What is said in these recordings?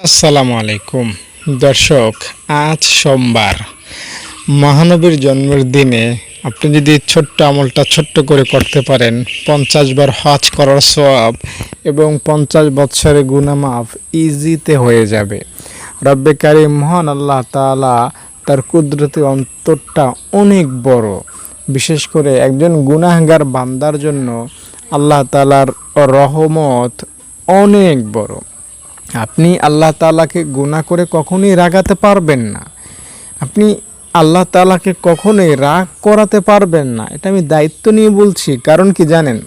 আসসালামু আলাইকুম। দর্শক, আজ সোমবার। মহানবীর জন্মের দিনে আপনি যদি ছোট্ট আমলটা ছোট্ট করে করতে পারেন, পঞ্চাশ বার হজ করার সব এবং পঞ্চাশ বৎসরের গুনামাফ ইজিতে হয়ে যাবে। রব্বে মহান আল্লাহ তাআলা তার কুদরতি অন্তরটা অনেক বড়। বিশেষ করে একজন গুনাহগার বান্দার জন্য আল্লাহ তালার রহমত অনেক বড়। আপনি আল্লাহ তালাকে গুণা করে কখনোই রাগাতে পারবেন না। আপনি আল্লাহ তালাকে কখনোই রাগ করাতে পারবেন না। এটা আমি দায়িত্ব নিয়ে বলছি, কারণ কি জানেন?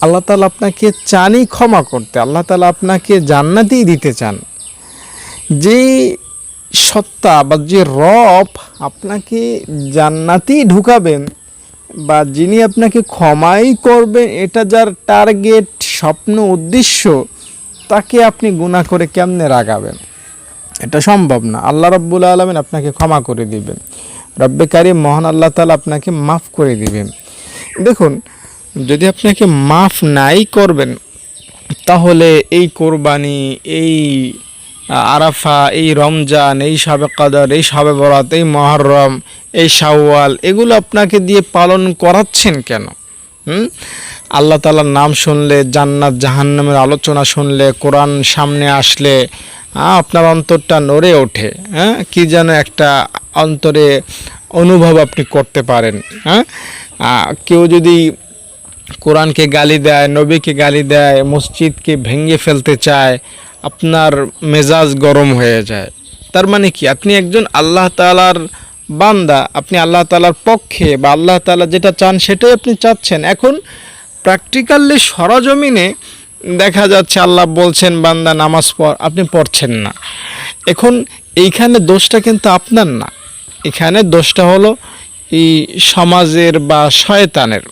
আল্লাহ তালা আপনাকে চানই ক্ষমা করতে, আল্লাহ তালা আপনাকে জান্নাতেই দিতে চান। যে সত্তা বা যে রব আপনাকে জান্নাতেই ঢুকাবেন বা যিনি আপনাকে ক্ষমাই করবেন, এটা যার টার্গেট, স্বপ্ন, উদ্দেশ্য তাকে আপনি গুনাহ করে কেমনে রাগাবেন? এটা সম্ভব না। আল্লাহ রব্বুল আলমিন আপনাকে ক্ষমা করে দিবেন। রব্বে কারিম মহান আল্লাহ তালা আপনাকে মাফ করে দিবেন। দেখুন, যদি আপনাকে মাফ নাই করবেন, তাহলে এই কোরবানি, এই আরাফা, এই রমজান, এই সাবে কাদার, এই সাবে বরাত, এই মহরম, এই শাওয়াল, এগুলো আপনাকে দিয়ে পালন করাচ্ছেন কেন? হুম? আল্লাহ তালার নাম শুনলে, জান্নাত, জাহান্নামের আলোচনা শুনলে, কোরআন সামনে আসলে আপনার অন্তরটা নড়ে ওঠে হ্যাঁ? কি যেন একটা অন্তরে অনুভব আপনি করতে পারেন হ্যাঁ? কেউ যদি কোরআনকে গালি দেয়, নবীকে গালি দেয়, মসজিদকে ভেঙে ফেলতে চায়, আপনার মেজাজ গরম হয়ে যায়। তার মানে কি? আপনি একজন আল্লাহ তালার বান্দা, আপনি আল্লাহ তালার পক্ষে বা আল্লাহ তালা যেটা চান সেটাই আপনি চাচ্ছেন। এখন প্র্যাকটিক্যালি সরজমিনে দেখা যাচ্ছে আল্লাহ বলছেন, বান্দা, নামাজ পড়, আপনি পড়ছেন না। এখন এইখানে দোষটা কিন্তু আপনার না। এখানে দোষটা হলো এই সমাজের বা শয়তানের।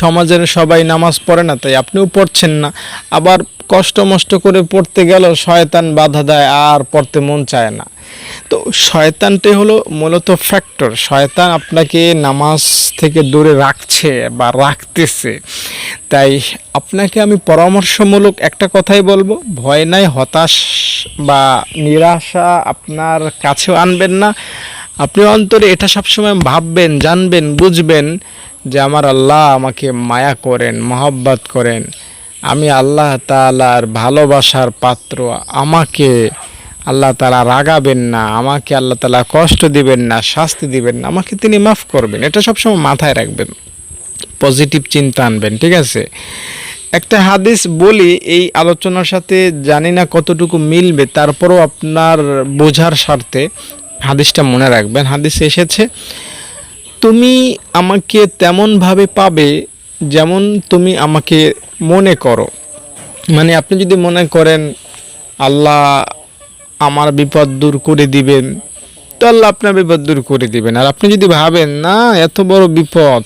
সমাজের সবাই নামাজ পড়ে না, তাই আপনিও পড়ছেন না। আবার কষ্ট মষ্ট করে পড়তে গেল শয়তান বাধা দেয়, আর পড়তে মন চায় না। তো শয়তানটাই হলো মূলত ফ্যাক্টর শয়তান আপনাকে নামাজ থেকে দূরে রাখছে বা রাখতেছে। তাই আপনাকে আমি পরামর্শমূলক একটা কথাই বলব, ভয় নাই, হতাশ বা নিরাশা আপনার কাছেও আনবেন না। আপনি অন্তরে এটা সবসময় ভাববেন, জানবেন, বুঝবেন যে আমার আল্লাহ আমাকে মায়া করেন, মহব্বত করেন। আমি আল্লাহ তালার ভালোবাসার পাত্র। আমাকে আল্লাহ তালা রাগাবেন না, আমাকে আল্লাহ তালা কষ্ট দিবেন না, শাস্তি দিবেন না, আমাকে তিনি মাফ করবেন। এটা সবসময় মাথায় রাখবেন। পজিটিভ চিন্তা আনবেন, ঠিক আছে? একটা হাদিস বলি, এই আলোচনার সাথে জানি না কতটুকু মিলবে, তারপরও আপনার বোঝার স্বার্থে। হাদিসটা মনে রাখবেন। হাদিসে এসেছে, তুমি আমাকে তেমনভাবে পাবে যেমন তুমি আমাকে মনে করো। মানে আপনি যদি মনে করেন, আল্লাহ আমার বিপদ দূর করে দিবেন, তো আল্লাহ আপনার বিপদ দূর করে দিবেন। আর আপনি যদি ভাবেন, না, এত বড় বিপদ,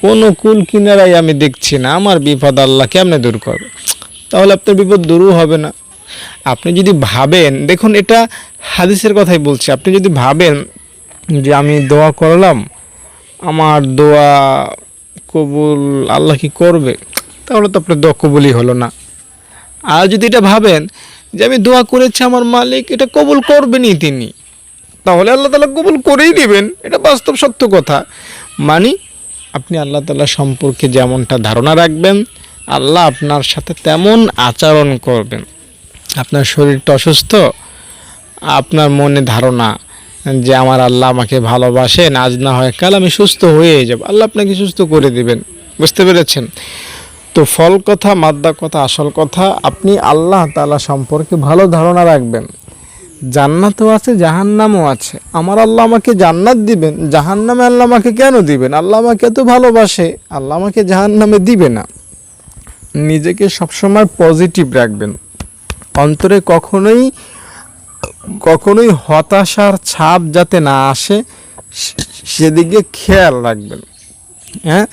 কোনো কুল কিনারাই আমি দেখছি না, আমার বিপদ আল্লাহ কেমনে দূর করবে? তাহলে আপনার বিপদ দূরও হবে না। আপনি যদি ভাবেন, দেখুন এটা হাদিসের কথাই বলছি, আপনি যদি ভাবেন যে আমি দোয়া করলাম, আমার দোয়া কবুল আল্লাহ কি করবে, তাহলে তো আপনার দোয়া কবুলই হলো না। আর যদি এটা ভাবেন যে আমি দোয়া করেছি আমার মালিক, এটা কবুল করবেনই তিনি, তাহলে আল্লাহ তালা কবুল করেই দিবেন, এটা বাস্তব সত্য কথা। মানি আপনি আল্লাহ তালা সম্পর্কে যেমনটা ধারণা রাখবেন, আল্লাহ আপনার সাথে তেমন আচরণ করবেন। আপনার শরীরটা অসুস্থ, আপনার মনে ধারণা যে আমার আল্লাহ আমাকে ভালোবাসেন, আজ না হয় কাল আমি সুস্থ হয়ে যাব। আল্লাহ আপনাকে সুস্থ করে দিবেন। বুঝতে পেরেছেন? তো ফল কথা, মাদ্দা কথা, আসল কথা, আপনি আল্লাহ তালা সম্পর্কে ভালো ধারণা রাখবেন। জান্নাতও আছে, জাহান্নামও আছে। আমার আল্লাহ আমাকে জান্নাত দিবেন, জাহান্নামে আল্লাহ আমাকে কেন দিবেন? আল্লাহ আমাকে এত ভালোবাসে, আল্লাহ আমাকে জাহান্নামে দিবে না। নিজেকে সবসময় পজিটিভ রাখবেন। অন্তরে কখনোই কখনোই হতাশার ছাপ যাতে না আসে সেদিকে খেয়াল রাখবেন। হ্যাঁ?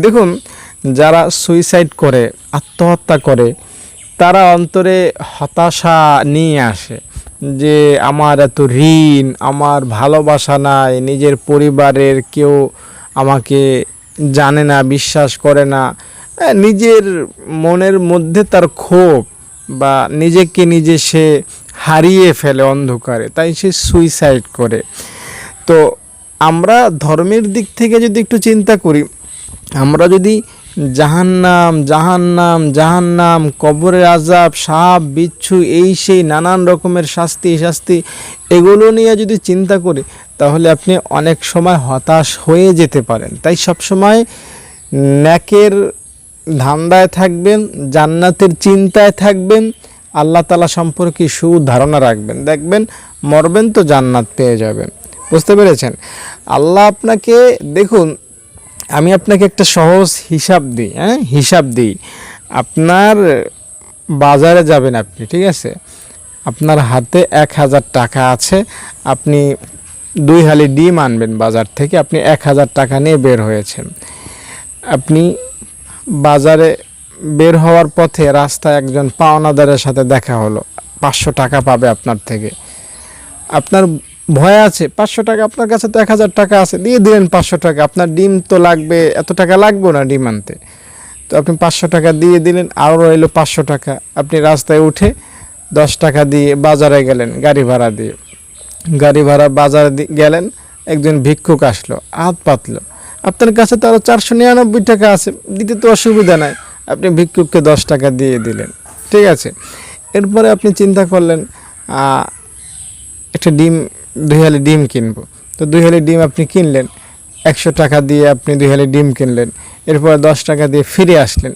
দেখুন, যারা সুইসাইড করে, আত্মহত্যা করে, তারা অন্তরে হতাশা নিয়ে আসে যে আমার এত ঋণ, আমার ভালোবাসা নাই, নিজের পরিবারের কেউ আমাকে জানে না, বিশ্বাস করে না। নিজের মনের মধ্যে তার ক্ষোভ বা নিজেকে নিজে সে হারিয়ে ফেলে অন্ধকারে, তাই সে সুইসাইড করে। তো আমরা ধর্মের দিক থেকে যদি একটু চিন্তা করি, আমরা যদি জাহান্নাম জাহান্নাম জাহান্নাম কবরের আজাব সাপ, বিচ্ছু, এই সেই নানান রকমের শাস্তি শাস্তি, এগুলো নিয়ে যদি চিন্তা করি, তাহলে আপনি অনেক সময় হতাশ হয়ে যেতে পারেন। তাই সব সময় ন্যাকের ধান্দায় থাকবেন, জান্নাতের চিন্তায় থাকবেন, আল্লাহ তালা সম্পর্কে সুধারণা রাখবেন। দেখবেন, মরবেন তো জান্নাত পেয়ে যাবেন। বুঝতে পেরেছেন? আল্লাহ আপনাকে, দেখুন, আমি আপনাকে একটা সহজ হিসাব দিই হ্যাঁ? হিসাব দিই। আপনার বাজারে যাবেন আপনি, ঠিক আছে? আপনার হাতে এক হাজার টাকা আছে, আপনি দুই হালি ডিম আনবেন বাজার থেকে, আপনি এক হাজার টাকা নিয়ে বের হয়েছেন। আপনি বাজারে বের হওয়ার পথে রাস্তায় একজন পাওনাদারের সাথে দেখা হলো। পাঁচশো টাকা পাবে আপনার থেকে। আপনার ভয় আছে, পাঁচশো টাকা আপনার কাছে তো এক হাজার টাকা আছে, দিয়ে দিলেন পাঁচশো টাকা। আপনার ডিম তো লাগবে, এত টাকা লাগবে না ডিম আনতে। তো আপনি পাঁচশো টাকা দিয়ে দিলেন আরও রইল পাঁচশো টাকা। আপনি রাস্তায় উঠে দশ টাকা দিয়ে বাজারে গেলেন, গাড়ি ভাড়া দিয়ে। গাড়ি ভাড়া বাজারে গেলেন, একজন ভিক্ষুক আসলো, হাত পাতলো। আপনার কাছে তো আরও চারশো নিরানব্বই টাকা আছে, দিতে তো অসুবিধা নাই। আপনি ভিক্ষুককে দশ টাকা দিয়ে দিলেন। ঠিক আছে? এরপরে আপনি চিন্তা করলেন একটা ডিম দুই হালি ডিম কিনবো। তো দুই হালি ডিম আপনি কিনলেন, একশো টাকা দিয়ে আপনি দুই হালি ডিম কিনলেন, এরপরে দশ টাকা দিয়ে ফিরে আসলেন।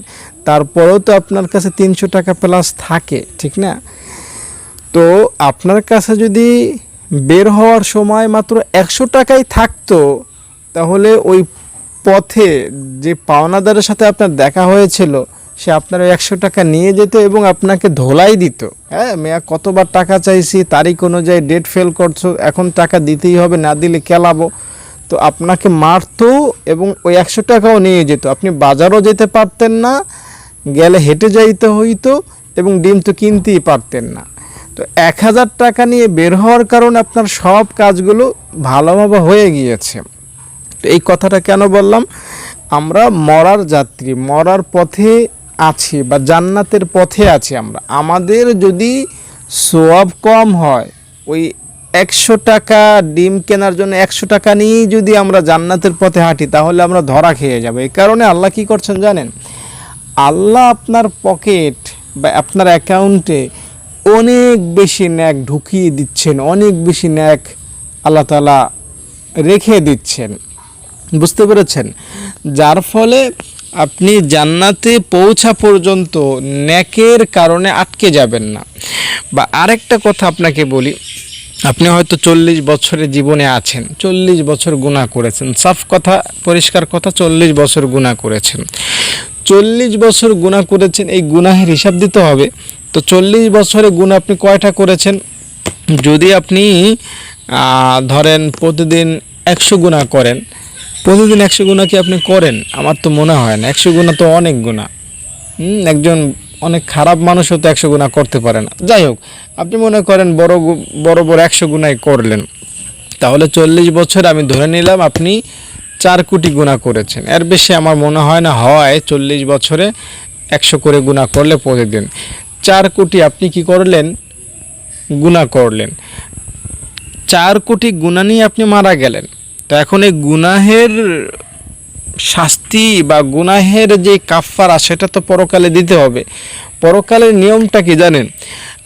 তারপরেও তো আপনার কাছে তিনশো টাকা প্লাস থাকে, ঠিক না? তো আপনার কাছে যদি বের হওয়ার সময় মাত্র একশো টাকাই থাকতো তাহলে ওই পথে যে পাওনাদারের সাথে আপনার দেখা হয়েছিল, সে আপনার একশো টাকা নিয়ে যেত এবং আপনাকে ধোলাই দিত। হ্যাঁ মেয়া কতবার টাকা চাইছি, তারিখ অনুযায়ী ডেট ফেল করছ, এখন টাকা দিতেই হবে, না দিলে কেলাবো তো আপনাকে মারতো এবং ওই একশো টাকাও নিয়ে যেত। আপনি বাজারও যেতে পারতেন না, গেলে হেঁটে যাইতে হইতো এবং ডিম তো কিনতেই পারতেন না। তো এক হাজার টাকা নিয়ে বের হওয়ার কারণে আপনার সব কাজগুলো ভালোভাবে হয়ে গিয়েছে। এই কথাটা কেন বললাম? আমরা মরার যাত্রী, মরার পথে আছি বা জান্নাতের পথে আছি আমরা। আমাদের যদি সোয়াব কম হয়, ওই একশো টাকা ডিম কেনার জন্য একশো টাকা নিয়েই যদি আমরা জান্নাতের পথে হাঁটি, তাহলে আমরা ধরা খেয়ে যাব। এই কারণে আল্লাহ কি করছেন জানেন? আল্লাহ আপনার পকেট বা আপনার অ্যাকাউন্টে অনেক বেশি ন্যাক ঢুকিয়ে দিচ্ছেন, অনেক বেশি ন্যাক আল্লাহ তালা রেখে দিচ্ছেন। বুঝতে পেরেছেন? যার ফলে আপনি জান্নাতে পৌঁছা পর্যন্ত ন্যাকের কারণে আটকে যাবেন না। বা আরেকটা কথা আপনাকে বলি, আপনি হয়তো চল্লিশ বছরের জীবনে আছেন, চল্লিশ বছর গুণা করেছেন। সাফ কথা, পরিষ্কার কথা, চল্লিশ বছর গুণা করেছেন। চল্লিশ বছর গুণা করেছেন, এই গুনাহের হিসাব দিতে হবে। তো চল্লিশ বছরে গুণ আপনি কয়টা করেছেন? যদি আপনি ধরেন প্রতিদিন একশো গুণা করেন প্রতিদিন একশো গুণা কি আপনি করেন? আমার তো মনে হয় না। একশো গুণা তো অনেক গুণা। হুম, একজন অনেক খারাপ মানুষও তো একশো গুণা করতে পারে না। যাই হোক আপনি মনে করেন বড় বড় বড় একশো গুণাই করলেন। তাহলে চল্লিশ বছর আমি ধরে নিলাম আপনি চার কোটি গুণা করেছেন। এর বেশি আমার মনে হয় না হয় চল্লিশ বছরে একশো করে গুণা করলে প্রতিদিন। চার কোটি আপনি কি করলেন? গুণা করলেন। চার কোটি গুণা নিয়ে আপনি মারা গেলেন। তো এখন এই গুনাহের শাস্তি বা গুনাহের যে কাফারা সেটা তো পরকালে দিতে হবে। পরকালের নিয়মটা কি জানেন?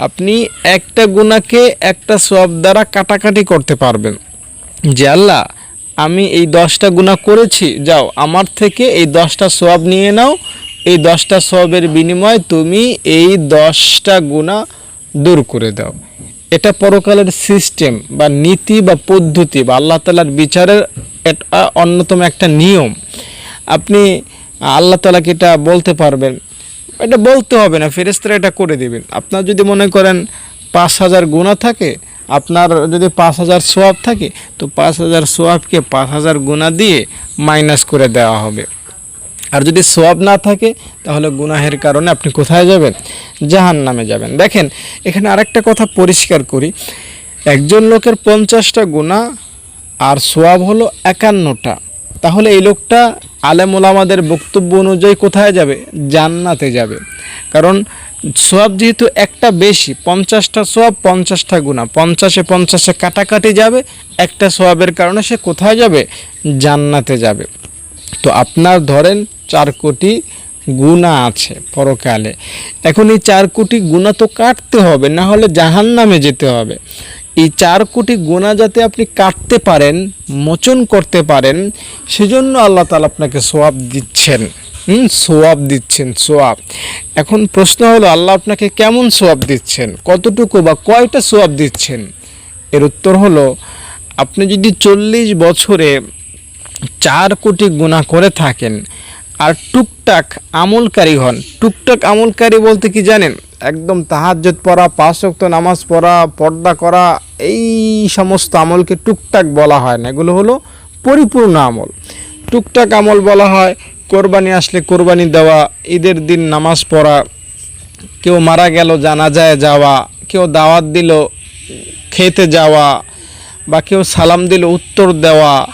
আপনি একটা গুনাকে একটা সব দ্বারা কাটাকাটি করতে পারবেন। যে আল্লাহ, আমি এই দশটা গুণা করেছি, যাও, আমার থেকে এই দশটা সোয়াব নিয়ে নাও, এই দশটা সোয়াবের বিনিময়ে তুমি এই দশটা গুণা দূর করে দাও। এটা পরকালের সিস্টেম বা নীতি বা পদ্ধতি বা আল্লাহ তালার বিচারের এটা অন্যতম একটা নিয়ম। আপনি আল্লাহ তালাকে এটা বলতে পারবেন, এটা বলতে হবে না ফেরেস্তারা এটা করে দেবেন। আপনার যদি মনে করেন পাঁচ হাজার গুণা থাকে, আপনার যদি পাঁচ হাজার সোয়াব থাকে, তো পাঁচ হাজার সোয়াবকে পাঁচ হাজার গুণা দিয়ে মাইনাস করে দেওয়া হবে। আর যদি সোয়াব না থাকে, তাহলে গুনাহের কারণে আপনি কোথায় যাবেন? জাহান নামে যাবেন। দেখেন, এখানে আরেকটা কথা পরিষ্কার করি। একজন লোকের পঞ্চাশটা গুণা আর সোয়াব হলো একান্নটা। তাহলে এই লোকটা আলেম ওলামাদের বক্তব্য অনুযায়ী কোথায় যাবে? জান্নাতে যাবে। কারণ সোয়াব যেহেতু একটা বেশি, পঞ্চাশটা সোয়াব, পঞ্চাশটা গুণা পঞ্চাশে পঞ্চাশে কাটাকাটি যাবে, একটা সোয়াবের কারণে সে কোথায় যাবে? জান্নাতে যাবে। তো আপনার ধরেন চার কোটি গুণা আছে পরকালে। এখন এই চার কোটি গুণা তো কাটতে হবে, না হলে জাহান নামে যেতে হবে। এই চার কোটি গুণা যাতে আপনি কাটতে পারেন, মোচন করতে পারেন, সেজন্য আল্লাহ তালা আপনাকে সোয়াব দিচ্ছেন। হুম, সোয়াব দিচ্ছেন, সোয়াব। এখন প্রশ্ন হলো, আল্লাহ আপনাকে কেমন সোয়াব দিচ্ছেন? কতটুকু বা কয়টা সোয়াব দিচ্ছেন? এর উত্তর হলো, আপনি যদি চল্লিশ বছরে চার কোটি গুণা করে থাকেন। আর টুকটাক আমলকারী হন। টুকটাক আমলকারী বলতে কি জানেন? একদম তাহাজ্জুদ পড়া, পাঁচ ওয়াক্ত নামাজ পড়া, পর্দা করা, এই সমস্ত আমলকে টুকটাক বলা হয় না। এগুলো হলো পরিপূর্ণ আমল। টুকটাক আমল বলা হয়, কোরবানি আসলে কোরবানি দেওয়া, ঈদের দিন নামাজ পড়া, কেউ মারা গেল, জানাজায় যাওয়া, কেউ দাওয়াত দিল, খেতে যাওয়া, বা কেউ সালাম দিল, উত্তর দেওয়া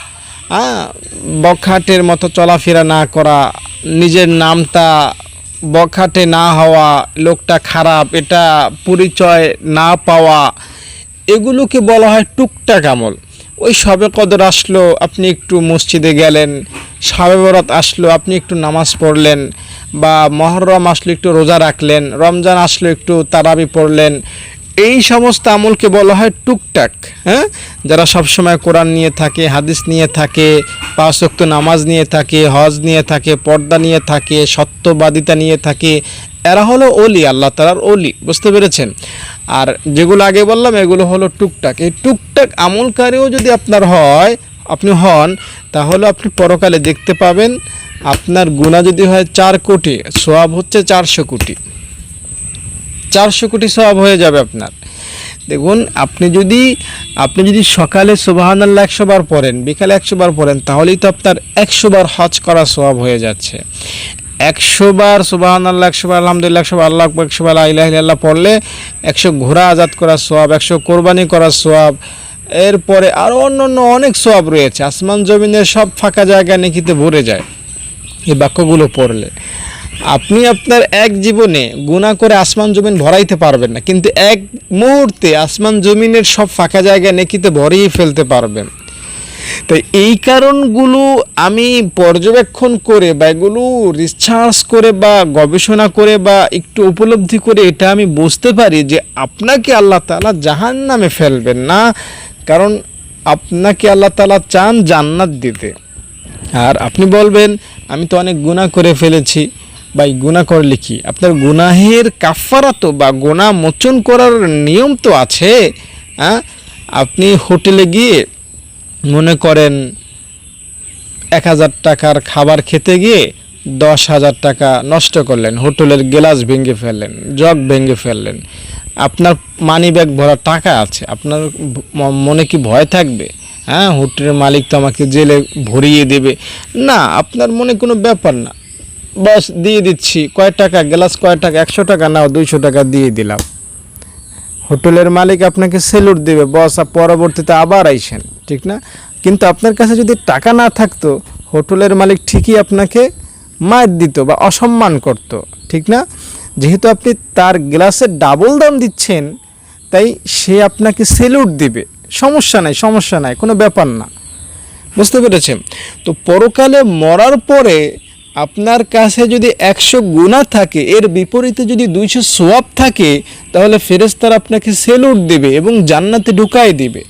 বখাটের মতো চলাফেরা না করা, নিজের নামটা বখাটে না হওয়া, লোকটা খারাপ, এটা পরিচয় না পাওয়া, এগুলোকে বলা হয় টুকটাক আমল। ওই সবে কদর আসলো, আপনি একটু মসজিদে গেলেন, সবে বরাত আসলো, আপনি একটু নামাজ পড়লেন, বা মহরম আসলো, একটু রোজা রাখলেন, রমজান আসলো, একটু তারাবি পড়লেন এই সমস্ত আমলকে বলা হয় টুকটাক হ্যাঁ? যারা সবসময় কোরআন নিয়ে থাকে, হাদিস নিয়ে থাকে, পাঁচ ওয়াক্ত নামাজ নিয়ে থাকে, হজ নিয়ে থাকে, পর্দা নিয়ে থাকে, সত্যবাদিতা নিয়ে থাকে, এরা হলো অলি আল্লাহ তালার অলি বুঝতে পেরেছেন? আর যেগুলো আগে বললাম, এগুলো হলো টুকটাক। এই টুকটাক আমলকারীও যদি আপনার হয়, আপনি হন, তাহলে আপনি পরকালে দেখতে পাবেন, আপনার গুণা যদি হয় চার কোটি, সোয়াব হচ্ছে চারশো কোটি। চারশো কোটি সওয়াব হয়ে যাবে আপনার। দেখুন, আপনি যদি আপনি যদি সকালে সুবাহান আল্লাহ একশো বার পড়েন, বিকালে একশো বার পড়েন, তাহলেই তো আপনার একশো বার হজ করা সওয়াব হয়ে যাচ্ছে। একশো বার সুবাহান আল্লাহ একশো বার আলহামদুলিল্লাহ, একশো বার আল্লাহ একশো বার আল্লাহ পড়লে একশো ঘোড়া আজাদ করার সোয়াব একশো কোরবানি করার সোয়াব এরপরে আরও অন্য অন্য অনেক সোয়াব রয়েছে। আসমান জমিনের সব ফাঁকা জায়গা নেকিতে ভরে যায় এই বাক্যগুলো পড়লে। আপনি আপনার এক জীবনে গুণা করে আসমান জমিন ভরাইতে পারবেন না, কিন্তু এক মুহূর্তে আসমান জমিনের সব ফাঁকা জায়গা নেকিতে ভরিয়ে ফেলতে পারবেন। তো এই কারণগুলো আমি পর্যবেক্ষণ করে বা এগুলো রিসার্চ করে বা গবেষণা করে বা একটু উপলব্ধি করে এটা আমি বুঝতে পারি যে আপনাকে আল্লাহ তালা জাহান নামে ফেলবেন না, কারণ আপনাকে আল্লাহ তালা চান জান্নাত দিতে। আর আপনি বলবেন, আমি তো অনেক গুণা করে ফেলেছি। এই গুণা করলে কি? আপনার গুনাহের কাফারা তো বা গোনা মোচন করার নিয়ম তো আছে হ্যাঁ? আপনি হোটেলে গিয়ে মনে করেন এক হাজার টাকার খাবার খেতে গিয়ে দশ হাজার টাকা নষ্ট করলেন, হোটেলের গ্লাস ভেঙে ফেললেন, জগ ভেঙে ফেললেন, আপনার মানি ব্যাগ ভরা টাকা আছে, আপনার মনে কি ভয় থাকবে? হ্যাঁ হোটেলের মালিক তো আমাকে জেলে ভরিয়ে দেবে। না, আপনার মনে কোনো ব্যাপার না। বাস দিয়ে দিচ্ছি। কয় টাকা? গ্লাস কয় টাকা? একশো টাকা? নাও, দুইশো টাকা দিয়ে দিলাম। হোটেলের মালিক আপনাকে সেলুট দেবে। বস পরবর্তীতে আবার আইসেন, ঠিক না? কিন্তু আপনার কাছে যদি টাকা না থাকতো, হোটেলের মালিক ঠিকই আপনাকে মার দিত বা অসম্মান করত, ঠিক না? যেহেতু আপনি তার গ্লাসের ডাবল দাম দিচ্ছেন, তাই সে আপনাকে সেলুট দিবে। সমস্যা নাই সমস্যা নাই, কোনো ব্যাপার না। বুঝতে পেরেছেন? তো পরকালে মরার পরে আপনার কাছে যদি একশো গুণা থাকে, এর বিপরীতে যদি দুইশো সোয়াব থাকে, তাহলে ফেরেস্তার আপনাকে সেলুট দেবে এবং জান্নাতে ঢুকাই দেবে।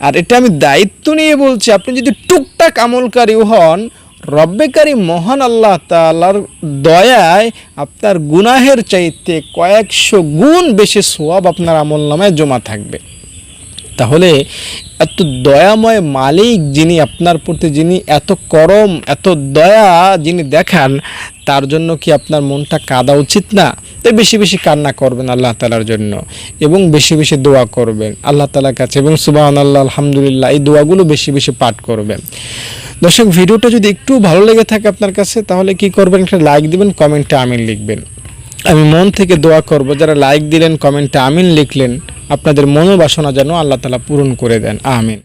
আর এটা আমি দায়িত্ব নিয়ে বলছি, আপনি যদি টুকটাক আমলকারীও হন রব্বেকারী মহান আল্লাহ তালার দয়ায় আপনার গুনাহের চাইতে কয়েকশো গুণ বেশি সোয়াব আপনার আমল নামায় জমা থাকবে। তাহলে এত দয়াময় মালিক যিনি আপনার প্রতি, যিনি এত করম, এত দয়া যিনি দেখান, তার জন্য কি আপনার মনটা কাঁদা উচিত না? তাই বেশি বেশি কান্না করবেন আল্লাহ তালার জন্য এবং বেশি বেশি দোয়া করবেন আল্লাহ তালার কাছে এবং সুবাহ আল্লাহ আলহামদুলিল্লাহ এই দোয়াগুলো বেশি বেশি পাঠ করবেন। দর্শক, ভিডিওটা যদি একটু ভালো লেগে থাকে আপনার কাছে, তাহলে কি করবেন? একটা লাইক দিবেন কমেন্টে আমিন লিখবেন। আমি মন থেকে দোয়া করব, যারা লাইক দিলেন কমেন্টে আমিন লিখলেন আপনাদের মনোবাসনা যেন আল্লাহ তালা পূরণ করে দেন। আমিন।